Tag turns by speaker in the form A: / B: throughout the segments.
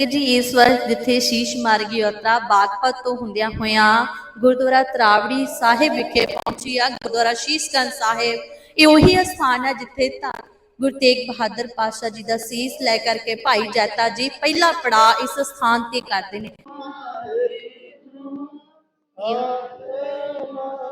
A: ਕਿ ਜੀ ਇਸ ਵਾਰ ਜਿੱਥੇ ਸ਼ੀਸ਼ ਮਾਰਗੀ ਯਾਤਰਾ ਬਾਗਪਤ ਤੋਂ ਹੁੰਦਿਆਂ ਹੋਇਆਂ ਗੁਰਦੁਆਰਾ ਤਰਾਵੜੀ ਸਾਹਿਬ ਵਿਖੇ ਪਹੁੰਚੀ ਗੁਰਦੁਆਰਾ ਸ਼ੀਸ਼ਗੰਜ ਸਾਹਿਬ। ਇਹ ਉਹੀ ਸਥਾਨ ਹੈ ਜਿੱਥੇ ਤਾਂ ਗੁਰੂ ਤੇਗ ਬਹਾਦਰ ਪਾਸ਼ਾ ਜੀ ਦਾ ਸੀਸ ਲੈ ਕਰਕੇ ਭਾਈ ਜੈਤਾ ਜੀ ਪਹਿਲਾ ਪੜਾ ਇਸ ਸਥਾਨ ਤੇ ਕਰਦੇ ਨੇ।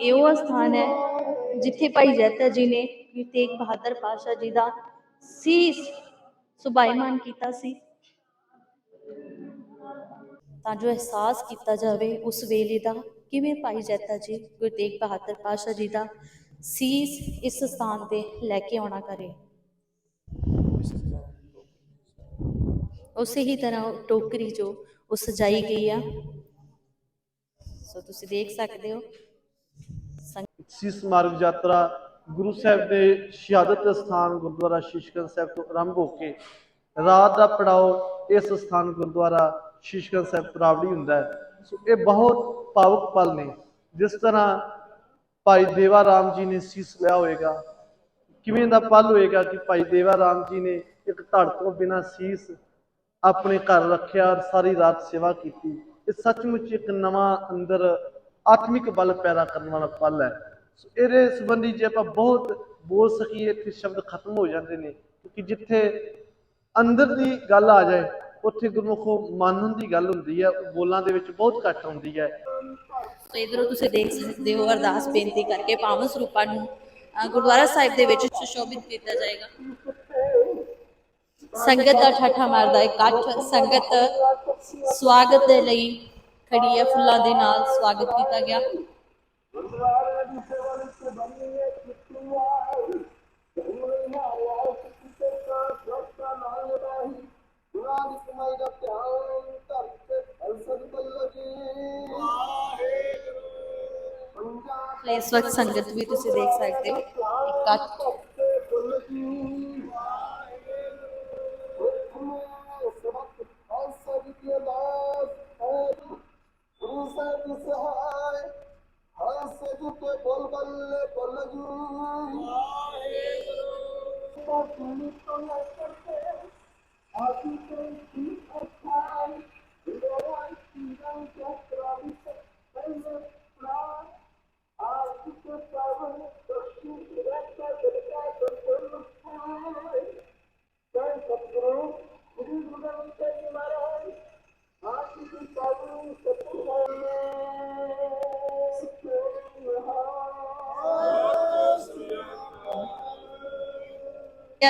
A: ਇਹ ਉਹ ਸਥਾਨ ਹੈ ਜਿੱਥੇ ਭਾਈ ਜੈਤਾ ਜੀ ਨੇ ਗੁਰੂ ਤੇਗ ਬਹਾਦਰ ਪਾਸ਼ਾ ਜੀ ਦਾ ਸੀਸ ਸੁਭਾਈਮਾਨ ਕੀਤਾ ਸੀ। ਤਾਂ ਜੋ ਅਹਿਸਾਸ ਕੀਤਾ ਜਾਵੇ ਉਸ ਵੇਲੇ ਦਾ, ਕਿਵੇਂ ਭਾਈ ਜੈਤਾ ਜੀ, ਗੁਰੂ ਤੇਗ ਬਹਾਦਰ ਪਾਸ਼ਾ ਜੀ ਦਾ ਸੀਸ ਇਸ ਸਥਾਨ ਤੇ ਲੈ ਕੇ ਆਉਣਾ ਕਰੇ? ਉਸੇ ਹੀ ਤਰ੍ਹਾਂ ਟੋਕਰੀ ਜੋ ਉਹ ਸਜਾਈ ਗਈ ਆ। ਸੋ ਤੁਸੀਂ ਦੇਖ ਸਕਦੇ ਹੋ।
B: ਸੀਸ ਮਾਰਗ ਯਾਤਰਾ ਗੁਰੂ ਸਾਹਿਬ ਦੇ ਸ਼ਹਾਦਤ ਸਥਾਨ ਗੁਰਦੁਆਰਾ ਸ਼ੀਸ਼ਗੰਜ ਸਾਹਿਬ ਤੋਂ ਆਰੰਭ ਹੋ ਕੇ ਰਾਤ ਦਾ ਪੜਾਓ ਇਸ ਸਥਾਨ ਗੁਰਦੁਆਰਾ ਸ਼ੀਸ਼ਗੰਜ ਸਾਹਿਬ ਤਰਾਵੜੀ ਹੁੰਦਾ ਹੈ। ਸੋ ਇਹ ਬਹੁਤ ਭਾਵੁਕ ਪਲ ਨੇ। ਜਿਸ ਤਰ੍ਹਾਂ ਭਾਈ ਦੇਵਾ ਰਾਮ ਜੀ ਨੇ ਸੀਸ ਲਿਆ ਹੋਏਗਾ, ਕਿਵੇਂ ਦਾ ਪਲ ਹੋਏਗਾ ਕਿ ਭਾਈ ਦੇਵਾ ਰਾਮ ਜੀ ਨੇ ਇੱਕ ਧੜ ਤੋਂ ਬਿਨਾਂ ਸੀਸ ਆਪਣੇ ਘਰ ਰੱਖਿਆ ਔਰ ਸਾਰੀ ਰਾਤ ਸੇਵਾ ਕੀਤੀ। ਇਹ ਸੱਚਮੁੱਚ ਇੱਕ ਨਵਾਂ ਅੰਦਰ ਆਤਮਿਕ ਬਲ ਪੈਦਾ ਕਰਨ ਵਾਲਾ ਪਲ ਹੈ। ਸੋ ਇਹਦੇ ਸੰਬੰਧੀ ਜੇ ਆਪਾਂ ਬਹੁਤ ਬੋਲ ਸਕੀਏ, ਇੱਥੇ ਸ਼ਬਦ ਖਤਮ ਹੋ ਜਾਂਦੇ ਨੇ, ਕਿਉਂਕਿ ਜਿੱਥੇ ਅੰਦਰ ਦੀ ਗੱਲ ਆ ਜਾਏ, ਉੱਥੇ ਗੁਰਮੁਖੋਂ ਮੰਨਣ ਦੀ ਗੱਲ ਹੁੰਦੀ ਹੈ ਬੋਲਾਂ ਦੇ ਵਿੱਚ ਬਹੁਤ ਘੱਟ ਹੁੰਦੀ ਹੈ
A: ਸੋ ਇਧਰੋਂ ਤੁਸੀਂ ਦੇਖ ਸਕਦੇ ਹੋ ਅਰਦਾਸ ਬੇਨਤੀ ਕਰਕੇ ਪਾਵਨ ਸਰੂਪਾਂ ਨੂੰ ਗੁਰਦੁਆਰਾ ਸਾਹਿਬ ਦੇ ਵਿੱਚ ਸੁਸ਼ੋਭਿਤ ਕੀਤਾ ਜਾਏਗਾ। ਸੰਗਤ ਦਾ ਠਾਠਾ ਮਾਰਦਾ ਇਕੱਠ ਸੰਗਤ ਸਵਾਗਤ ਦੇ ਲਈ ਖੜੀ ਹੈ ਫੁੱਲਾਂ ਦੇ ਨਾਲ ਸਵਾਗਤ ਕੀਤਾ ਗਿਆ। ਇਸ ਵਕਤ ਸੰਗਤ ਵੀ ਤੁਸੀਂ ਦੇਖ ਸਕਦੇ ਹੋ ਇਕੱਠ
C: ਬੋਲ ਬੱਲੇ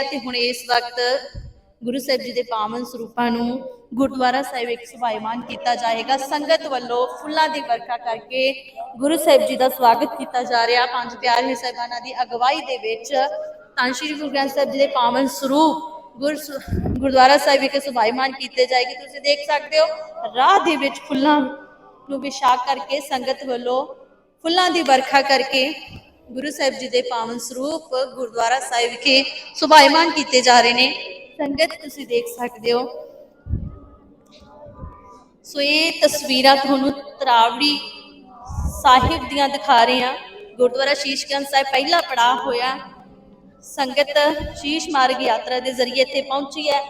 C: ਤੇ
A: ਹੁਣ ਇਸ ਵਕਤ ਗੁਰੂ ਸਾਹਿਬ ਜੀ ਦੇ ਪਾਵਨ ਸਰੂਪਾਂ ਨੂੰ ਗੁਰਦੁਆਰਾ ਸਾਹਿਬ ਵਿੱਚ ਸੁਭਾਈਮਾਨ ਕੀਤਾ ਜਾਏਗਾ। ਸੰਗਤ ਵੱਲੋਂ ਫੁੱਲਾਂ ਦੀ ਵਰਖਾ ਕਰਕੇ ਗੁਰੂ ਸਾਹਿਬ ਜੀ ਦਾ ਸਵਾਗਤ ਕੀਤਾ ਜਾ ਰਿਹਾ। ਪੰਜ ਪਿਆਰੇ ਸਾਹਿਬਾਨਾਂ ਦੀ ਅਗਵਾਈ ਦੇ ਵਿੱਚ ਤਾਂ ਸ਼੍ਰੀ ਗੁਰੂ ਗ੍ਰੰਥ ਸਾਹਿਬ ਜੀ ਦੇ ਪਾਵਨ ਸਰੂਪ ਗੁਰ ਗੁਰਦੁਆਰਾ ਸਾਹਿਬ ਵਿਖੇ ਸੁਭਾਈਮਾਨ ਕੀਤੇ ਜਾਏਗੀ। ਤੁਸੀਂ ਦੇਖ ਸਕਦੇ ਹੋ, ਰਾਹ ਦੇ ਵਿੱਚ ਫੁੱਲਾਂ ਨੂੰ ਵਿਛਾ ਕਰਕੇ ਸੰਗਤ ਵੱਲੋਂ ਫੁੱਲਾਂ ਦੀ ਵਰਖਾ ਕਰਕੇ ਗੁਰੂ ਸਾਹਿਬ ਜੀ ਦੇ ਪਾਵਨ ਸਰੂਪ ਗੁਰਦੁਆਰਾ ਸਾਹਿਬ ਵਿਖੇ ਸੁਭਾਈਮਾਨ ਕੀਤੇ ਜਾ ਰਹੇ ਨੇ। ਸੰਗਤ, ਤੁਸੀਂ ਦੇਖ ਸਕਦੇ ਹੋ। ਸੋ ਇਹ ਤਸਵੀਰਾਂ ਤੁਹਾਨੂੰ ਤਰਾਵੜੀ ਸਾਹਿਬ ਦੀਆਂ ਦਿਖਾ ਰਹੇ ਹਾਂ। ਗੁਰਦੁਆਰਾ ਸ਼ੀਸ਼ਗੰਜ ਸਾਹਿਬ ਪਹਿਲਾ ਪੜਾਅ ਹੋਇਆ। ਸੰਗਤ ਸ਼ੀਸ਼ ਮਾਰਗ ਯਾਤਰਾ ਦੇ ਜ਼ਰੀਏ ਇੱਥੇ ਪਹੁੰਚੀ ਹੈ।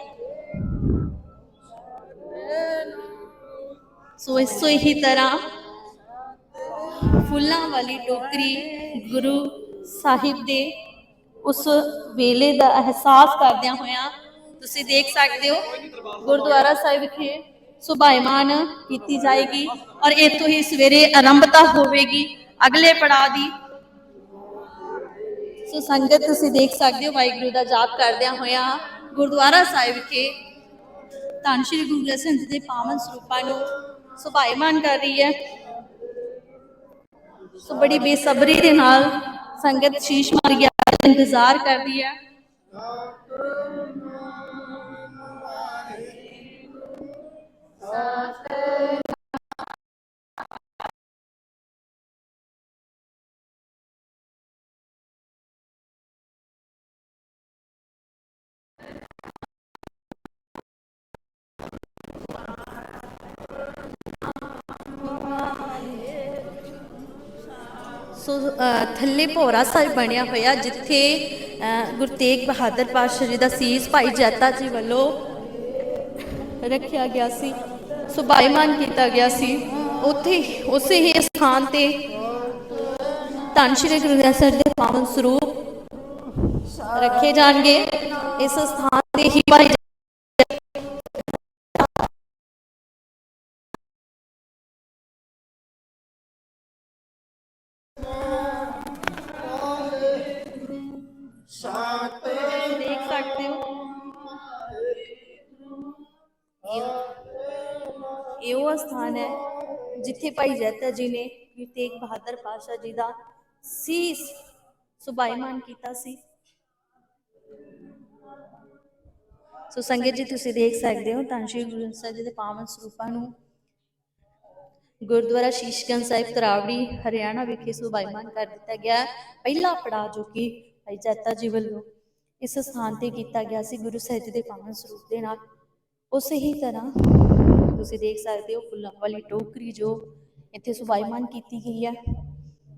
A: ਸੋ ਇਸੋ ਹੀ ਤਰ੍ਹਾਂ ਫੁੱਲਾਂ ਵਾਲੀ ਟੋਕਰੀ ਗੁਰੂ ਸਾਹਿਬ ਦੇ ਉਸ ਵੇਲੇ ਦਾ ਅਹਿਸਾਸ ਕਰਦਿਆਂ ਹੋਇਆਂ ਤੁਸੀਂ ਦੇਖ ਸਕਦੇ ਹੋ, ਗੁਰਦੁਆਰਾ ਸਾਹਿਬ ਵਿਖੇ ਸੁਭਾਈਮਾਨ ਕੀਤੀ ਜਾਏਗੀ ਔਰ ਇੱਥੋਂ ਹੀ ਸਵੇਰੇ ਆਰੰਭਤਾ ਹੋਵੇਗੀ। ਅਗਲੇ ਪੜਾਅ ਦੀ ਸੋ ਸੰਗਤ ਤੁਸੀਂ ਦੇਖ ਸਕਦੇ ਹੋ, ਵਾਹਿਗੁਰੂ ਦਾ ਜਾਪ ਕਰਦਿਆਂ ਹੋਇਆਂ ਗੁਰਦੁਆਰਾ ਸਾਹਿਬ ਵਿਖੇ ਧੰਨ ਸ਼੍ਰੀ ਗੁਰੂ ਗ੍ਰੰਥ ਸਾਹਿਬ ਜੀ ਦੇ ਪਾਵਨ ਸਰੂਪਾਂ ਨੂੰ ਸੁਭਾਈਮਾਨ ਕਰ ਰਹੀ ਹੈ। ਸੋ ਬੜੀ ਬੇਸਬਰੀ ਦੇ ਨਾਲ ਸੰਗਤ ਸ਼ੀਸ਼ ਮਾਰ ਗਿਆ ਇੰਤਜ਼ਾਰ ਕਰਦੀ ਹੈ। ਸੋ ਥੱਲੇ ਭੋਰਾ ਸਾਹਿਬ ਬਣਿਆ ਹੋਇਆ ਜਿੱਥੇ ਗੁਰੂ ਤੇਗ ਬਹਾਦਰ ਪਾਤਸ਼ਾਹ ਜੀ ਦਾ ਸੀਸ ਭਾਈ ਜੈਤਾ ਜੀ ਵੱਲੋਂ ਰੱਖਿਆ ਗਿਆ ਸੀ, ਸੁਭਾਈਮਾਨ ਕੀਤਾ ਗਿਆ ਸੀ। ਉੱਥੇ, ਉਸੇ ਹੀ ਸਥਾਨ ਤੇ ਧੰਨ ਸ਼੍ਰੀ ਗੁਰੂ ਗ੍ਰੰਥ ਸਾਹਿਬ ਦੇ ਪਾਵਨ ਸਰੂਪ ਰੱਖੇ ਜਾਣਗੇ। ਇਸ ਸਥਾਨ ਤੇ ਹੀ ਭਾਈ ਇਹ- ਉਹ ਸਥਾਨ ਹੈ ਜਿੱਥੇ ਭਾਈ ਜੈਤਾ ਜੀ ਨੇ ਗੁਰੂ ਤੇਗ ਬਹਾਦਰ ਪਾਤਸ਼ਾਹ ਜੀ ਦਾ ਸੀਸ ਸੁਭਾਈਮਾਨ ਕੀਤਾ ਸੀ। ਸੋ ਸੰਗਤ ਜੀ, ਤੁਸੀਂ ਦੇਖ ਸਕਦੇ ਹੋ ਧੰਨ ਸ਼੍ਰੀ ਗੁਰੂ ਸਾਹਿਬ ਜੀ ਦੇ ਪਾਵਨ ਸਰੂਪਾਂ ਨੂੰ। ਗੁਰਦੁਆਰਾ ਸ਼ੀਸ਼ਗੰਜ ਸਾਹਿਬ, ਤਰਾਵੜੀ, ਹਰਿਆਣਾ ਵਿਖੇ ਸੁਭਾਈਮਾਨ ਕਰ ਦਿੱਤਾ ਗਿਆ ਹੈ। ਪਹਿਲਾ ਪੜਾਅ ਜੋ ਕਿ ਭਾਈ ਜੈਤਾ ਜੀ ਵੱਲੋਂ ਇਸ ਸਥਾਨ ਤੇ ਕੀਤਾ ਗਿਆ ਸੀ, ਗੁਰੂ ਸਾਹਿਬ ਜੀ ਦੇ ਪਾਵਨ ਸਰੂਪ ਦੇ ਨਾਲ। ਉਸੇ ਹੀ ਤਰ੍ਹਾਂ ਤੁਸੀਂ ਦੇਖ ਸਕਦੇ ਹੋ ਫੁੱਲਾਂ ਵਾਲੀ ਟੋਕਰੀ ਜੋ ਇੱਥੇ ਸੁਭਾਈਮਾਨ ਕੀਤੀ ਗਈ ਹੈ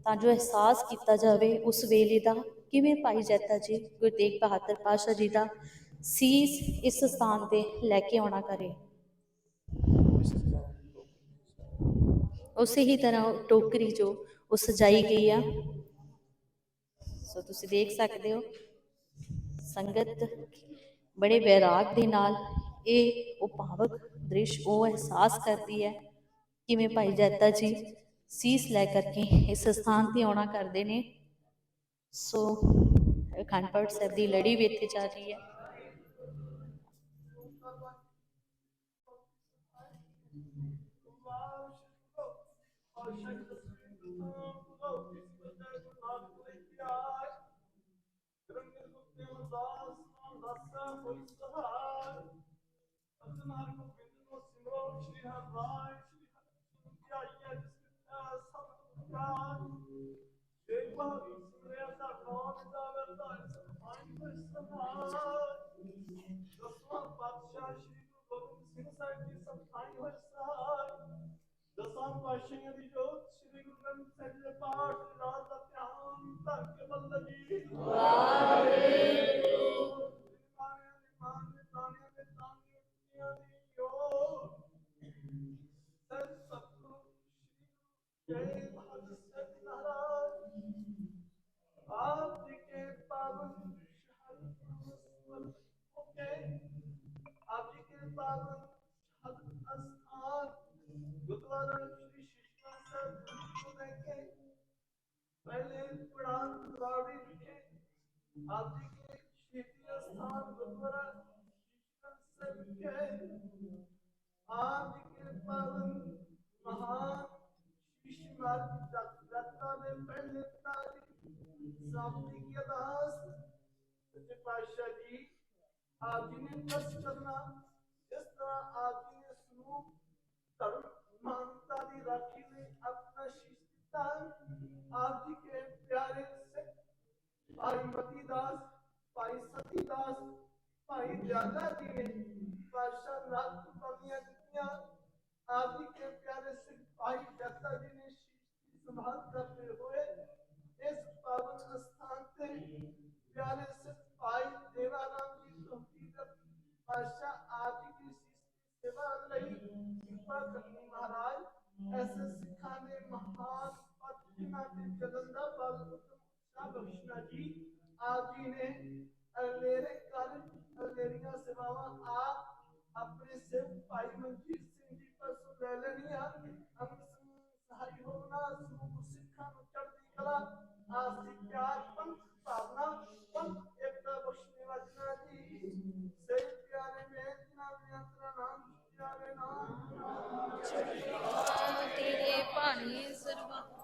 A: ਤਾਂ ਜੋ ਅਹਿਸਾਸ ਕੀਤਾ ਜਾਵੇ ਉਸ ਵੇਲੇ ਦਾ, ਕਿਵੇਂ ਭਾਈ ਜੈਤਾ ਜੀ, ਗੁਰੂ ਤੇਗ ਬਹਾਦਰ ਪਾਤਸ਼ਾਹ ਜੀ ਦਾ ਸੀਸ ਇਸ ਸਥਾਨ ਤੇ ਲੈ ਕੇ ਆਉਣਾ ਕਰੇ। ਉਸੇ ਹੀ ਤਰ੍ਹਾਂ ਟੋਕਰੀ ਜੋ ਉਹ ਸਜਾਈ ਗਈ ਆ। ਸੋ ਤੁਸੀਂ ਦੇਖ ਸਕਦੇ ਹੋ, ਸੰਗਤ ਬੜੇ ਬੈਰਾਗ ਦੇ ਨਾਲ ਇਹ ਉਹ ਭਾਵਕ ਦ੍ਰਿਸ਼ ਉਹ ਅਹਿਸਾਸ ਕਰਦੀ ਹੈ। ਕਿਵੇਂ ਭਾਈ ਜੈਤਾ ਜੀ ਸੀਸ ਲੈ ਕਰਕੇ ਇਸ ਸਥਾਨ ਤੇ ਆਉਣਾ ਕਰਦੇ ਨੇ? ਸੋ ਅਖੰਡ ਪਾਠ ਸਾਹਿਬ ਦੀ ਲੜੀ ਵੀ ਇੱਥੇ ਚੱਲ ਰਹੀ ਹੈ।
C: ਦਸਵਾਂ ਪਾਤਸ਼ਾਹ ਦਸਾਂ ਪਾਤਸ਼ਾਹਾਂ ਦੀ ਜੋਤ ਸ਼੍ਰੀ ਗੁਰੂ ਗ੍ਰੰਥ महान शीश मार्ग यात्रा में पहले ਸਾਹਬ ਦੀ ਕੀ ਅਰਦਾਸ ਸੱਚੇ ਪਾਤਸ਼ਾਹ ਜੀ ਆਪ ਜੀ ਨੇ ਕਸ ਕਰਨਾ, ਜਿਸ ਤਰ੍ਹਾਂ ਆਪ ਜੀ ਨੇ ਸਰੂਪ ਧਰਮ ਮਾਨਤਾ ਦੀ ਰਾਖੀ ਲਈ ਆਪਣਾ ਸ਼ੀਸ਼ ਦਿੱਤਾ ਆਪ ਜੀ ਕੇ ਪਿਆਰੇ ਸਿੱਖ, ਭਾਈ ਮਤੀ ਦਾਸ, ਭਾਈ ਸਤੀ ਦਾਸ, ਭਾਈ ਜਾਦਾ ग्यारह आई देवाराम जी सोहती बादशाह आदि की सेवा रही कृपा करनी महाराज। ऐसे सिखा ने
A: महान पद के नाते
D: जलंदा बाल उत्तम बख्शना जी आदि ने अलेरे कार्य अलेरिया सेवावा आ अपने से पाई मंजिल Allah'ın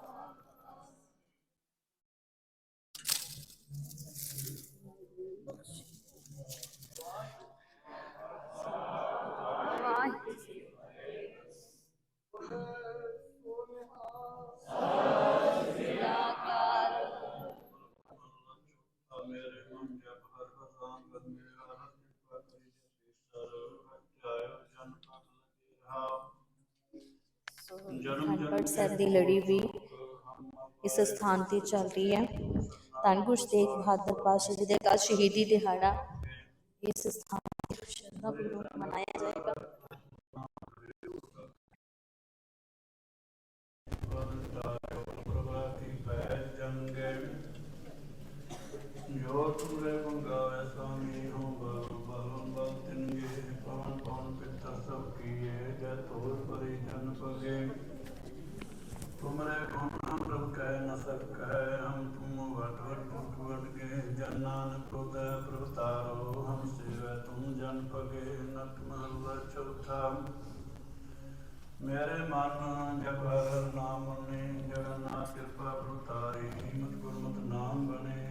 A: ਅਖੰਡ ਪਾਠ ਸਾਹਿਬ ਦੀ ਲੜੀ ਵੀ ਇਸ ਸਥਾਨ ਤੇ ਚੱਲ ਰਹੀ ਹੈ। ਧੰਨ ਗੁਰੂ ਤੇਗ ਬਹਾਦਰ ਪਾਤਸ਼ਾਹ ਜੀ ਦੇ ਕੱਲ੍ਹ ਸ਼ਹੀਦੀ ਦਿਹਾੜਾ ਇਸ ਸਥਾਨ ਤੇ ਸ਼ਰਧਾ ਪੂਰਵਕ ਮਨਾਇਆ ਜਾਏਗਾ।
D: ਤੁਮਰੇ ਗੁਣ ਪ੍ਰਭ ਕਹਿ ਨ ਸਕੈ, ਹਮ ਤੁਮ ਵਟ ਵਟ ਟੁਟ ਵਟ ਕੇ, ਜਨ ਨਾਨਕ ਹੋਗੈ ਪ੍ਰਭ ਤਾਰੋ, ਹਮ ਸੇਵੈ ਤੁਮ ਜਨ ਪਗੇ ਨਟ ਮਹਲਾ ਚੌਥਾ। ਮੇਰੇ ਮਨ ਜਪ ਹਰ ਨਾਮ ਨੇ ਜਗਨਨਾਥ ਕਿਰਪਾ ਪ੍ਰਤਾਰੀ ਮਤ ਗੁਰਮਤਿ ਨਾਮ ਬਣੇ।